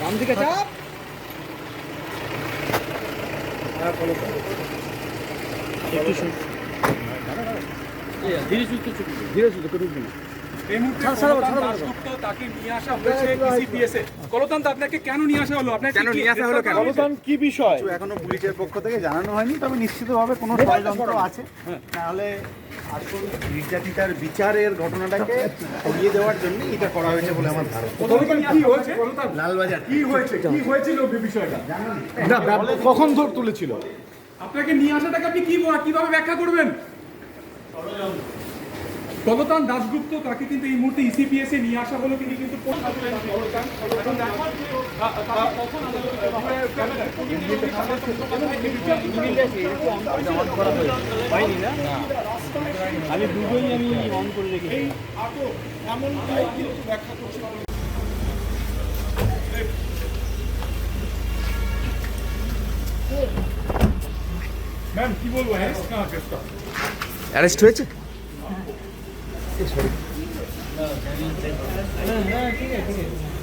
বাম দিকে চাপ। একটু সুস্থ ধীরে সুস্থ ধীরে সুস্থ না। এই মুহূর্তে। দাশগুপ্ত তাকে নিয়ে আসা হয়েছে ইসিপিএস এ আপনাকে কেন নিয়ে আসা হলো? আপনাকে কেন নিয়ে আসা হলো কেন? কলতান কি বিষয়? এখনও পুলিশের পক্ষ থেকে জানানো হয়নি তবে নিশ্চিতভাবে কোনো ষড়যন্ত্র আছে। তাহলে আসল নির্যাতিতার বিচারের ঘটনাটাকে সরিয়ে দেওয়ার জন্য এটা করা হয়েছে বলে আমার ধারণা। কি হয়েছে? লালবাজার। কি হয়েছে? কি হয়েছিল বিষয়টা? কখন ধর তুলেছিল? আপনাকে নিয়ে আসাটাকে আপনি কি কীভাবে ব্যাখ্যা করবেন? কলতান দাশগুপ্ত তাকে কিন্তু এই মুহূর্তে ইসিপিএস এ নিয়ে আসা হলো, তিনি কিন্তু আমি দুটোই আমি অন করে রেখেছি ম্যাম কি বলব অ্যারেস্ট হয়েছে? 嗯嗯给你给你给你